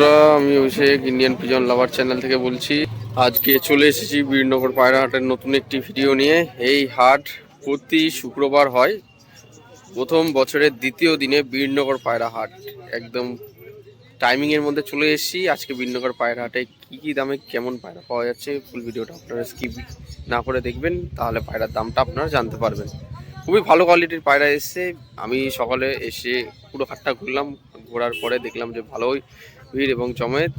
বন্ধুরা, আমি Abhishek Indian pigeon lover channel থেকে বলছি। আজকে চলে এসেছি বীরনগর পায়রা হাটের নতুন একটি ভিডিও নিয়ে। এই হাট প্রতি শুক্রবার হয়। প্রথম বছরের দ্বিতীয় দিনে বীরনগর পায়রা হাট একদম টাইমিং এর মধ্যে চলে এসেছি। আজকে বীরনগর পায়রা হাটে কি কি দামে কেমন পায়রা পাওয়া যাচ্ছে ফুল ভিডিওটা আপনারা স্কিপ না করে দেখবেন। তাহলে পায়রার দামটা আপনারা জানতে পারবেন। খুবই ভালো কোয়ালিটির পায়রা এসছে। আমি সকালে এসে পুরো হাটটা ঘুরলাম। ঘোরার পরে দেখলাম যে ভালোই ভিড় এবং জমেত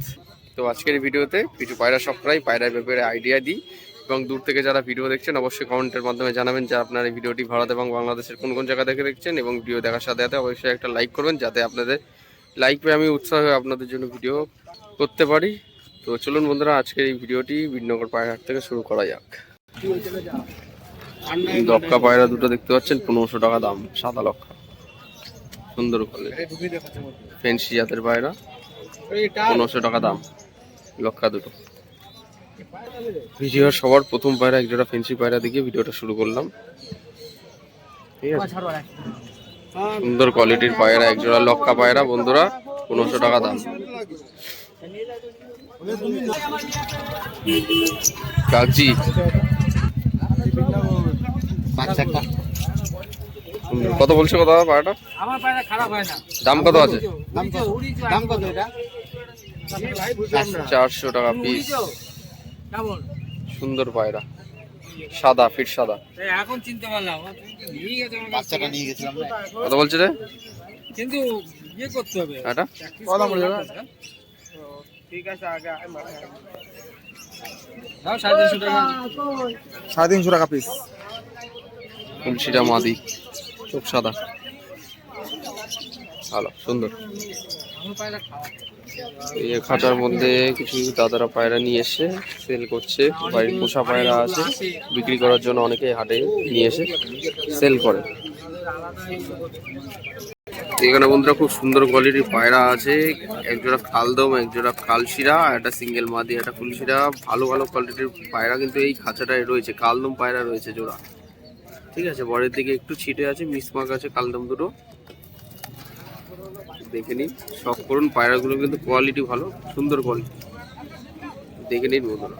তো আজকের ভিডিওতে কিছু পায়রা সবটাই পায়রা ব্যাপারে আইডিয়া দিই এবং দূর থেকে যারা ভিডিও দেখছেন, অবশ্যই কমেন্টের মাধ্যমে জানাবেন যে আপনার এই ভিডিওটি ভারত এবং বাংলাদেশের কোন কোন জায়গা থেকে দেখছেন এবং ভিডিও দেখার সাথে সাথে অবশ্যই একটা লাইক করবেন যাতে আপনাদের লাইক পেয়ে আমি উৎসাহ হয়ে আপনাদের জন্য ভিডিও করতে পারি। তো চলুন বন্ধুরা, আজকের এই ভিডিওটি বিনগর পায়রাহাট থেকে শুরু করা যাক। লক্কা পায়রা দুটো দেখতে পাচ্ছেন, পনেরোশো টাকা দাম, সাদা লক্কা। সুন্দর ফেন্সি জাতের পায়রা। পনেরোশো টাকা দাম। লক্কা দুটো। ভিডিওর সবার প্রথম পায়রা একজোড়া ফেন্সি পায়রা দিকে ভিডিওটা শুরু করলাম। ঠিক আছে? সুন্দর কোয়ালিটির পায়রা একজোড়া লক্কা পায়রা বন্ধুরা পনেরোশো টাকা দাম। কাগজি কত বলছে কত পায়রাটা? আমার পায়রা খারাপ হয় না। দাম কত আছে? দাম কত এটা? চারশো টাকা পিস কেমন? সুন্দর পায়রা। সাদা ফিট সাদা। এই এখন চিনতে পারলাম। বাচ্চাটা নিয়ে গেছিলাম কত বলছে রে। কিন্তু ইয়ে করতে হবে। এটা? কত পড়ে ঠিক আছে আগে দাও সাড়ে তিনশো টাকা। সাড়ে তিনশো টাকা পিস তুলসিটা মাদি। চোখ সাদা। ভালো সুন্দর। এই খাঁচার মধ্যে কিছু দাদারা পায়রা নিয়ে এসে সেল করছে, বাড়ির পোষা পায়রা আছে, বিক্রি করার জন্য অনেকে হাটে নিয়ে এসে সেল করে। এখানে বন্ধুরা খুব সুন্দর কোয়ালিটির পায়রা আছে একজোড়া খালদম একজোড়া কালশিরা আর একটা সিঙ্গেল মাদি, একটা ফুলশিরা, ভালো ভালো কোয়ালিটির পায়রা কিন্তু এই খাঁচাটায় রয়েছে কালদম পায়রা রয়েছে জোড়া। ঠিক আছে, বরের দিকে একটু ছিটে আছে মিসমার্ক আছে কালদম দুটো। দেখে নিন। শখ করুন পায়রাগুলো কিন্তু কোয়ালিটি ভালো সুন্দর কোয়ালিটি দেখে নিন বন্ধুরা।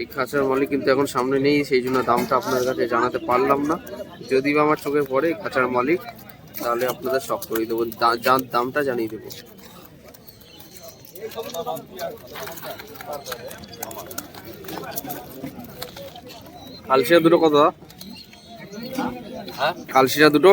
এই খাঁচার মালিক কিন্তু এখন সামনে নেই সেই জন্য দামটা আপনার কাছে জানাতে পারলাম না। যদি বা আমার চোখে পড়ে খাঁচার মালিক তাহলে আপনাদের শখ করে দেবো। দামটা জানিয়ে দেবো। কালশিরা দুটো কত হ্যাঁ? কালশিরা দুটো?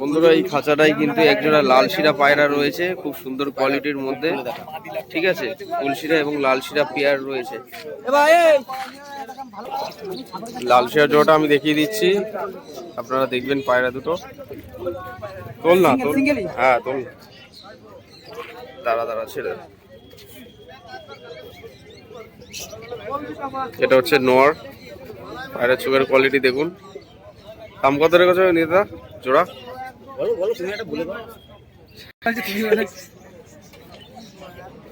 বন্ধুরা, এই খাঁচাটাই কিন্তু একজোড়া লাল শিরা পায়রা রয়েছে, খুব সুন্দর কোয়ালিটির মধ্যে। ঠিক আছে? ফুলশিরা এবং লাল শিরা পেয়ার রয়েছে। লাল শিরা জোড়াটা আমি দেখিয়ে দিচ্ছি। আপনারা দেখবেন পায়রা দুটো। তোল না, তোল। হ্যাঁ তোল। দাঁড়া দাঁড়া, ছেড়ে। এটা হচ্ছে নোয়ার। পায়রা চোখের কোয়ালিটি দেখুন। দাম কত রেখেছো নেতা জোড়া?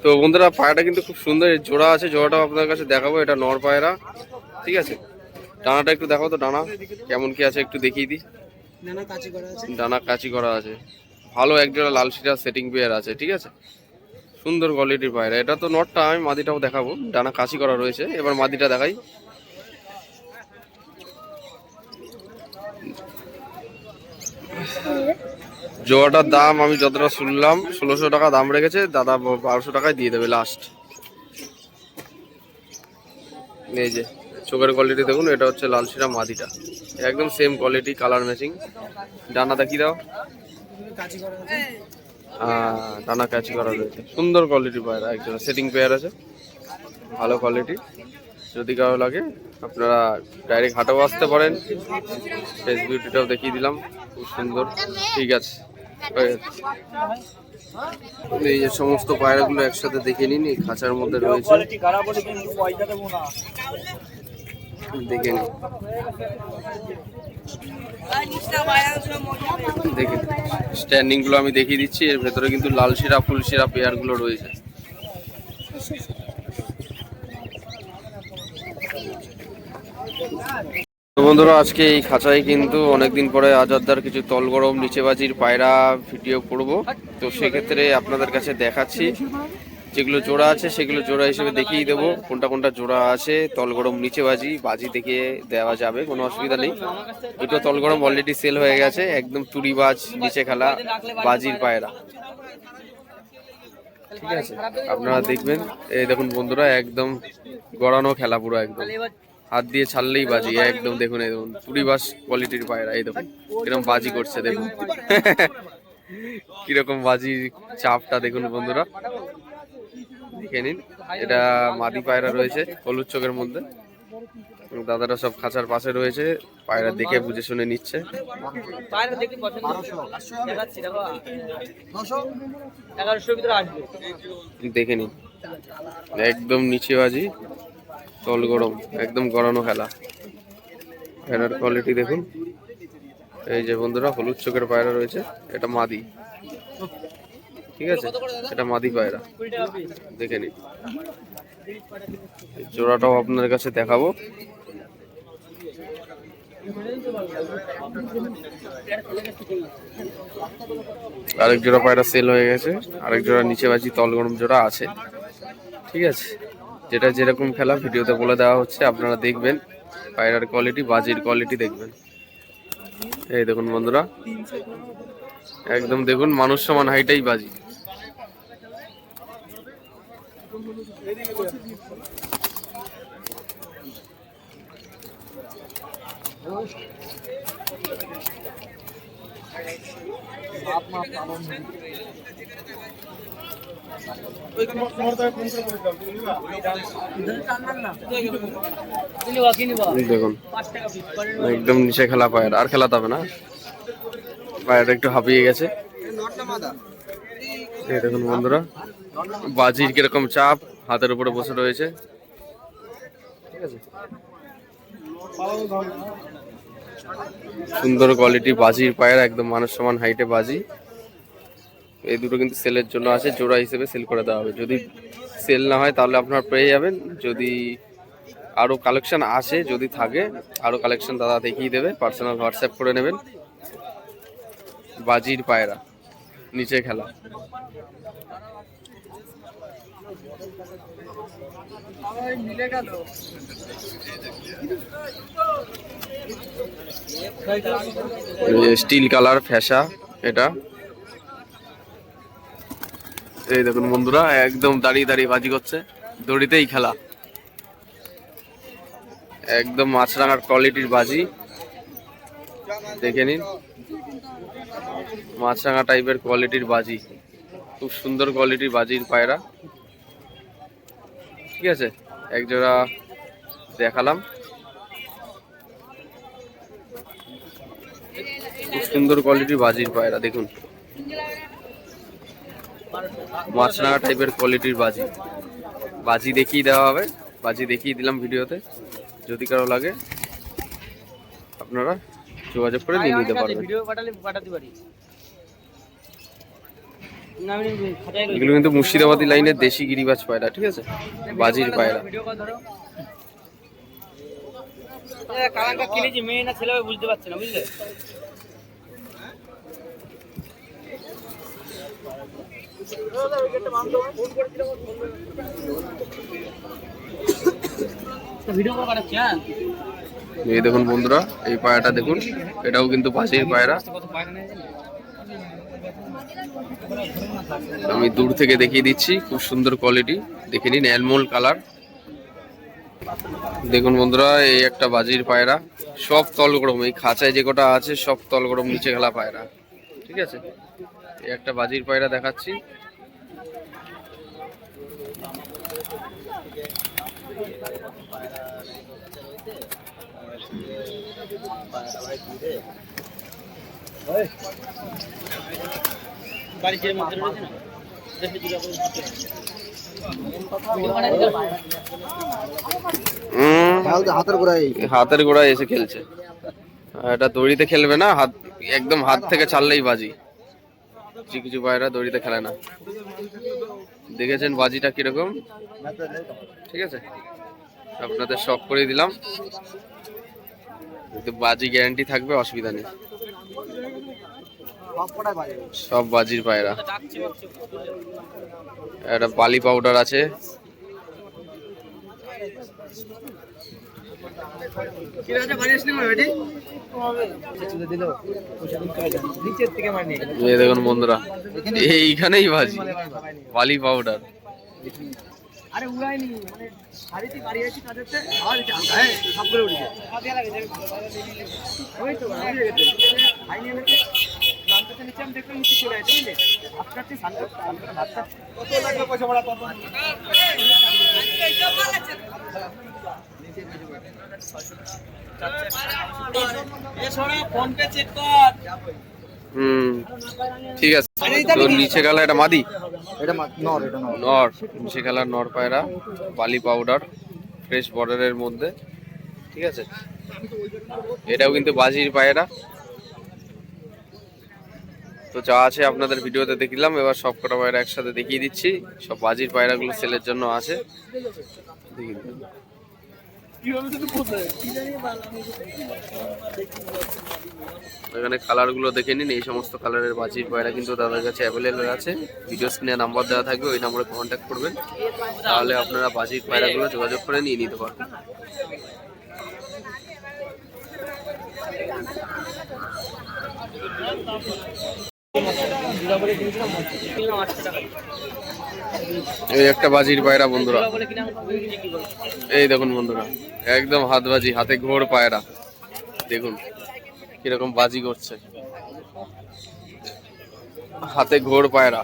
তো বন্ধুরা পায়রাটা কিন্তু খুব সুন্দর জোড়া আছে জোড়াটাও আপনার কাছে দেখাবো এটা নর পায়রা ঠিক আছে? ডানাটা একটু দেখাবো তো ডানা কেমন কি আছে একটু দেখিয়ে দিই। ডানা কাচি করা আছে। ভালো এক একজোড়া লাল শিরা সেটিং পেয়ার আছে ঠিক আছে? সুন্দর কোয়ালিটির পায়রা। এটা তো নটটা আমি মাদিটাও দেখাবো ডানা কাচি করা রয়েছে। এবার মাদিটা দেখাই। জোয়াটার দাম আমি যতটা শুনলাম, ষোলোশো টাকা দাম রেখেছে, দাদা বারোশো টাকায় দিয়ে দেবে লাস্ট এই যে, চোখের কোয়ালিটি দেখুন, এটা হচ্ছে লাল শিরা মাদিটা। একদম সেম কোয়ালিটি কালার ম্যাচিং ডানা দেখি দাও? কাচি ডানা ক্যাচি করা রয়েছে। সুন্দর কোয়ালিটি পায়রা একজন সেটিং পেয়ার আছে। ভালো কোয়ালিটি যদি কারও লাগে, আপনারা ডাইরেক্ট হাটেও আসতে পারেন। ফেস বিউটিটাও দেখিয়ে দিলাম, খুব সুন্দর। ঠিক আছে। এই যে সমস্ত পায়রাগুলো একসাথে দেখে নিন, এই খাঁচার মধ্যে রয়েছে। দেখে নিন। দেখে স্ট্যান্ডিংগুলো আমি দেখিয়ে দিচ্ছি, এর ভেতরে কিন্তু লাল শিরা ফুল শিরা পেয়ারগুলো রয়েছে। বন্ধুরা, আজকে এই খাঁচায় কিন্তু অনেকদিন পরে আজাদার কিছু তল গরম নিচেবাজির পায়রা ভিডিও করব। তো সেক্ষেত্রে আপনাদের কাছে দেখাচ্ছি যেগুলো জোড়া আছে, সেগুলো জোড়া হিসেবে দেখিয়ে দেবো। কোনটা কোনটা জোড়া আছে তল গরম নিচেবাজি, বাজি দেখে দেওয়া যাবে, কোনো অসুবিধা নেই। দুটো তল গরম অলরেডি সেল হয়ে গেছে, একদম তুড়ি বাজ, নিচে খেলা বাজির পায়রা। ঠিক আছে? আপনারা দেখবেন। এই দেখুন বন্ধুরা, একদম গড়ানো খেলা পুরো একদম। হাত দিয়ে ছাড়লেই বাজি একদম দেখুন এই দেখুন চুরি বাস কোয়ালিটির পায়রা এই দেখুন কীরকম বাজি করছে দেখুন। কীরকম বাজির চাপটা দেখুন বন্ধুরা। দেখে নিন এটা মাদি পায়রা রয়েছে হলুদ চোখের মধ্যে। এবং দাদারা সব খাঁচার পাশে রয়েছে পায়রা দেখে বুঝে শুনে নিচ্ছে। দেখে নিন একদম নিচে বাজি তল গরম, একদম গড়ানো খেলা পায়রার কোয়ালিটি দেখুন। এই যে বন্ধুরা, হলুদ চোখের পায়রা রয়েছে, এটা মাদি। ঠিক আছে? এটা মাদি পায়রা। দেখে নিন। জোড়াটাও আপনার কাছে দেখাবো। আরেক জোড়া পায়রা সেল হয়ে গেছে। আরেক জোড়া নিচে বাজি তল গরম জোড়া আছে। ঠিক আছে? যেটা যেরকম খেলা, ভিডিওতে বলে দেওয়া হচ্ছে, আপনারা দেখবেন। পায়রার কোয়ালিটি বাজির কোয়ালিটি দেখবেন। এই দেখুন বন্ধুরা, একদম দেখুন মানুষ সমান হাইটাই বাজি। কিনবা এই দেখুন, একদম নিচে খেলা পায়রা, আর খেলাতে হবে না। পায়রাটা একটু হাঁপিয়ে গেছে। দেখুন বন্ধুরা, বাজির কীরকম চাপ, হাতের উপরে বসে রয়েছে। ঠিক আছে? সুন্দর কোয়ালিটি বাজির পায়রা, একদম মানুষ সমান হাইটে বাজি। এই দুটো কিন্তু সেলের জন্য আছে, জোড়া হিসেবে সেল করে দেওয়া হবে। যদি সেল না হয় তাহলে আপনারা পেয়ে যাবেন। যদি আরও কালেকশন আসে, যদি থাকে আরও কালেকশন দাদা দেখিয়ে দেবে পার্সোনাল হোয়াটসঅ্যাপ করে নেবেন। বাজির পায়রা, নিচে খেলা। স্টিল কালার ফ্যাসা এটা। এই দেখুন বন্ধুরা, একদম দাঁড়িয়ে দাঁড়িয়ে বাজি করছে, দড়িতেই খেলা। একদম মাছরাঙার কোয়ালিটির বাজি। দেখে নিন, মাছরাঙা টাইপের কোয়ালিটির বাজি। খুব সুন্দর কোয়ালিটির বাজির পায়রা। ঠিক আছে এক জোড়া দেখালাম। খুব সুন্দর কোয়ালিটির বাজির পায়রা, দেখুন। মাছরাঙা টাইপের কোয়ালিটির বাজি। বাজি দেখিয়ে দেওয়া হবে, বাজি দেখিয়ে দিলাম ভিডিওতে, যদি কারও লাগে, আপনারা যোগাযোগ করে নিয়ে নিতে পারবেন। এগুলো কিন্তু মুর্শিদাবাদী লাইনের দেশি গিরিবাজ পায়রা, ঠিক আছে? বাজির পায়রা। কালাঙ্কা কিনেছি, মেয়ে না ছেলে বুঝতে পারছে না, বুঝলে ভিডিও কল পাঠাচ্ছি হ্যাঁ এই দেখুন বন্ধুরা, এই পায়রাটা দেখুন, এটাও কিন্তু বাজির পায়রা? আমি দূর থেকে দেখিয়ে দিচ্ছি, খুব সুন্দর কোয়ালিটি দেখে নিন অ্যালমোল কালার দেখুন বন্ধুরা, এই একটা বাজির পায়রা, সব তল গরম এই খাঁচায় যে কটা আছে, সব তল গরম নিচে খেলা পায়রা। ঠিক আছে? এই একটা বাজির পায়রা দেখাচ্ছি। হাতের গোড়ায় এসে খেলছে। এটা দড়িতে খেলবে না, হাত একদম হাত থেকে ছাড়লেই বাজি। কিছু কিছু পায়রা দড়িতে খেলে না। দেখেছেন বাজিটা কীরকম? ঠিক আছে। আপনাদের শখ করে দিলাম। কিন্তু বাজি গ্যারান্টি থাকবে অসুবিধা নেই। সব বাজির পায়রা। একটা বালি পাউডার আছে। দেখুন বন্ধুরা এইখানেই বাজি বালি পাউডার আরে উড়াইনি মানে শাড়িতে বাড়ি আছি তাদের আওয়াজ হ্যাঁ সব করে উঠেছে ওই তো উড়ে গেছে ফাইনালে শান্ততে নিচে আমি দেখলাম নিচে চলে বুঝলে? কত পয়সা ভাড়া কত হুম ঠিক আছে। তো নিচে গেল এটা মাদি? এটা নর এটা নর। নর নিচে গেলার নর পায়রা বালি পাউডার ফ্রেশ বর্ডারের মধ্যে ঠিক আছে? এটাও কিন্তু বাজির পায়রা। তো যা আছে আপনাদের ভিডিওতে দেখিলাম এবার সব কটা পায়রা একসাথে দেখিয়ে দিচ্ছি। সব বাজির পায়রাগুলো সেলের জন্য আছে। এখানে কালারগুলো দেখে নিন, এই সমস্ত কালারের বাজির পায়রা কিন্তু তাদের কাছে অ্যাভেলেবেল আছে। ভিডিও স্ক্রিনে নাম্বার দেওয়া থাকবে, ওই নাম্বারে কন্ট্যাক্ট করবেন। তাহলে আপনারা বাজির পায়রাগুলো যোগাযোগ করে নিয়ে নিতে পারবেন। এই একটা বাজির পায়রা, বন্ধুরা। এই দেখুন, বন্ধুরা। একদম হাত বাজি, হাতে ঘোর পায়রা। দেখুন, কীরকম বাজি করছে। হাতে ঘোর পায়রা।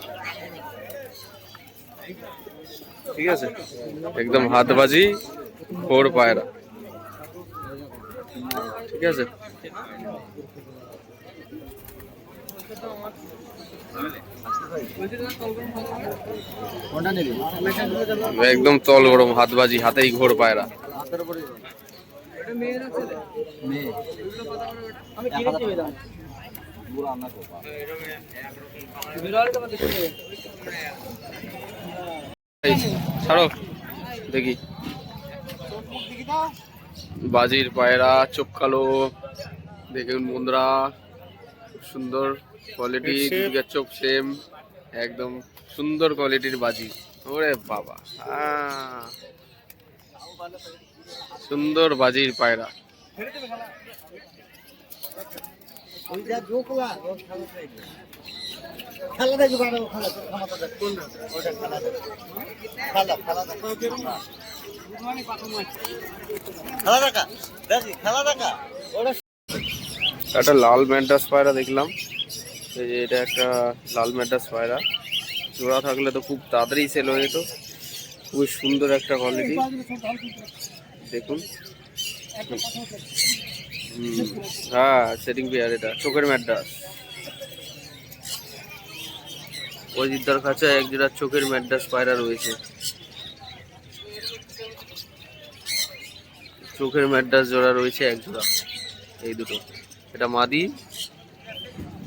ঠিক আছে? একদম হাত বাজি, ঘোর পায়রা। ঠিক আছে? একদম তল গরম, হাত বাজি, হাতেই ঘোর পায়রা। ছাড়ো, দেখি। বাজির পায়রা, চোখ কালো দেখুন বন্ধুরা খুব সুন্দর কোয়ালিটি চোখ সেম একদম সুন্দর কোয়ালিটির বাজি। ওরে বাবা। সুন্দর বাজির পায়রা। একটা লাল ম্যাড্রাস পায়রা দেখলাম। এই যে এটা একটা লাল ম্যাড্রাস পায়রা। জোড়া থাকলে তো খুব তাড়াতাড়ি সেল হয়ে যেত। খুবই সুন্দর একটা কোয়ালিটি দেখুন। হ্যাঁ সেটিং পেয়ার এটা, চোখের ম্যাড্রাস। অজিতদার কাছে এক জোড়া চোখের ম্যাড্রাস পায়রা রয়েছে। চোখের ম্যাড্রাস জোড়া রয়েছে এক জোড়া, এই দুটো। এটা মাদি।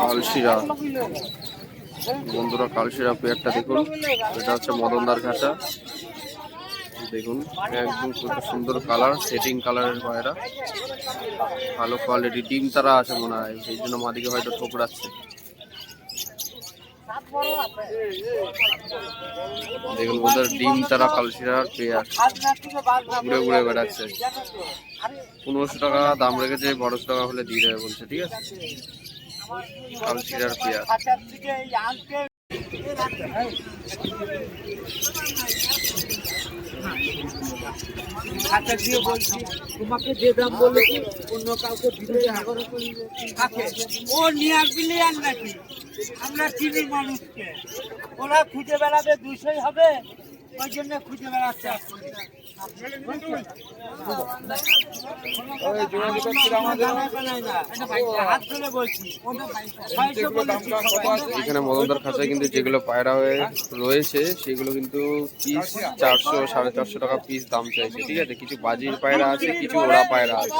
কালশিরা বন্ধুরা কালশিরা পেয়ারটা দেখুন। এটা হচ্ছে মদনদার ঘাটা। দেখুন, একদম খুব সুন্দর কালার সেটিং কালারের পায়রা। ভালো কোয়ালিটি ডিম তারা আছে মনে হয়, সেই জন্য মাদিকে হয়তো ঠোকরাচ্ছে। দেখুন, ওদের ডিম তারা কালশিরার পেয়ার। ঘুরে ঘুরে বেড়াচ্ছে। পনেরোশো টাকা দাম রেখেছে, বারোশো টাকা হলে দিয়ে দেবে বলছে, ঠিক আছে? কালশিরার পেয়ার খাতা দিয়ে বলছি তোমাকে যে দাম বলেছি অন্য কাউকে দিলে কাকে ও নিয়ে আর নাকি আমরা চিনি মানুষকে। ওরা খুঁজে বেড়াবে দুশোই হবে। ওই জন্য খুঁজে বেড়াচ্ছে এখানে মদনদার খাঁচায় কিন্তু যেগুলো পায়রা হয়ে রয়েছে, সেগুলো কিন্তু পিস চারশো, সাড়ে চারশো টাকা পিস দাম চাইছে, ঠিক আছে কিছু বাজির পায়রা আছে, কিছু ওড়া পায়রা আছে।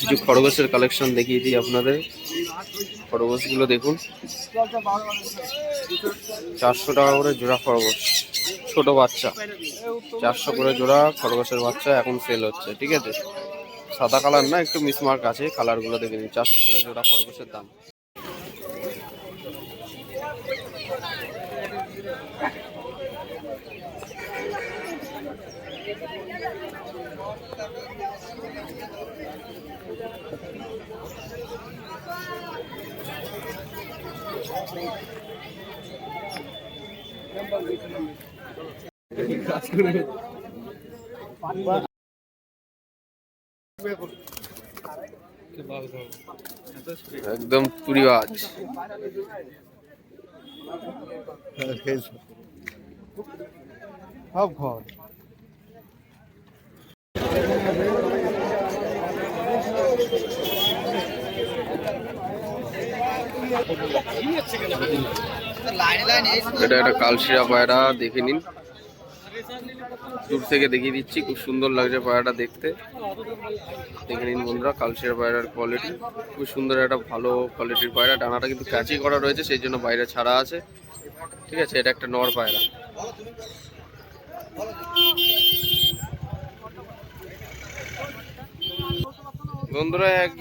কিছু খরগোশের কালেকশন দেখিয়ে দিই আপনাদের। খরগোশগুলো দেখুন। চারশো টাকা করে জোড়া খরগোশ ছোট বাচ্চা। চারশো করে জোড়া খরগোশের বাচ্চা এখন সেল হচ্ছে, ঠিক আছে? সাদা কালার না, একটু মিসমার্ক আছে কালারগুলো দেখে নিন। চারশো করে জোড়া খরগোশের দাম। একদম তুরিবাজ সব ঘর। এটা একটা কালশিরা পায়রা দেখে নিন। দূর থেকে দেখিয়ে দিচ্ছি, খুব সুন্দর লাগছে পায়রাটা দেখতে। দেখে নিন বন্ধুরা কালশিরা পায়রার কোয়ালিটি খুব সুন্দর একটা ভালো কোয়ালিটির পায়রা। ডানাটা কিন্তু ক্যাচি করা রয়েছে, সেই জন্য বাইরে ছাড়া আছে। ঠিক আছে, এটা একটা নর পায়রা। বন্ধুরা, এক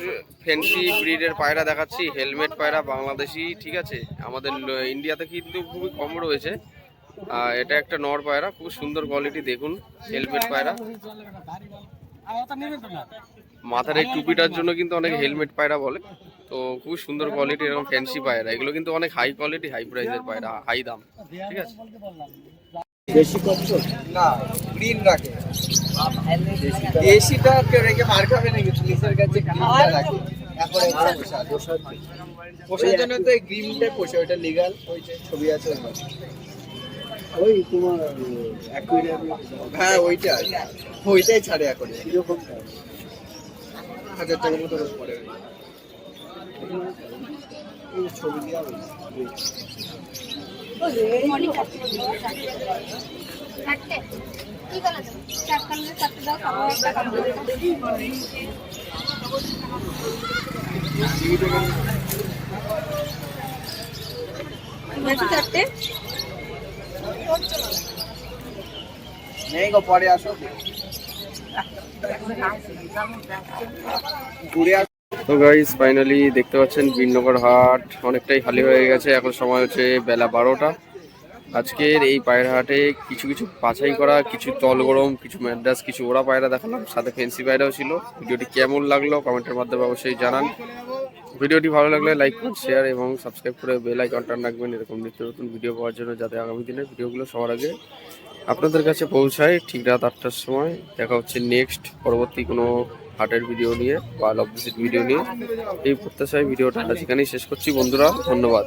ফ্যান্সি ব্রিডের পায়রা দেখাচ্ছি হেলমেট পায়রা বাংলাদেশি, ঠিক আছে? আমাদের ইন্ডিয়াতে কিন্তু খুবই কম রয়েছে। এটা একটা নর পায়রা, খুব সুন্দর কোয়ালিটি দেখুন হেলমেট পায়রা। মাথার এই টুপিটার জন্য কিন্তু অনেক হেলমেট পায়রা বলে। তো খুব সুন্দর কোয়ালিটি এরকম ফ্যান্সি পায়রা। এগুলো কিন্তু অনেক হাই কোয়ালিটি হাই প্রাইসের পায়রা হাই দাম। ঠিক আছে? না লিগাল ছবি আছে। ওই তোমার হ্যাঁ। ওইটা। ওইটাই ছাড়ে এখন। কীরকম হাজার টাকার মতো পড়ে। ছবি দেওয়া চারটে? নেই গো তো গাইস ফাইনালি দেখতে পাচ্ছেন বিননগর হাট। অনেকটাই খালি হয়ে গেছে। এখন সময় হচ্ছে বেলা বারোটা। আজকের এই পায়রা হাটে কিছু কিছু বাছাই করা, কিছু তল গরম, কিছু ম্যাড্রাস, কিছু ওরা পায়রা দেখালাম। সাথে ফেন্সি পায়রাও ছিল। ভিডিওটি কেমন লাগল, কমেন্টের মাধ্যমে অবশ্যই জানান। ভিডিওটি ভালো লাগলে লাইক করুন শেয়ার এবং সাবস্ক্রাইব করে বেল আইকনটা রাখবেন। এরকম নিত্য নতুন ভিডিও পাওয়ার জন্য যাতে আগামী দিনে ভিডিওগুলো সবার আগে আপনাদের কাছে পৌঁছায়। ঠিক রাত আটটার সময় দেখা হচ্ছে নেক্সট পরবর্তী কোনো হাটের ভিডিও নিয়ে বা লব ভিডিও নিয়ে। এই প্রত্যাশায় ভিডিওটা সেখানেই শেষ করছি। বন্ধুরা, ধন্যবাদ।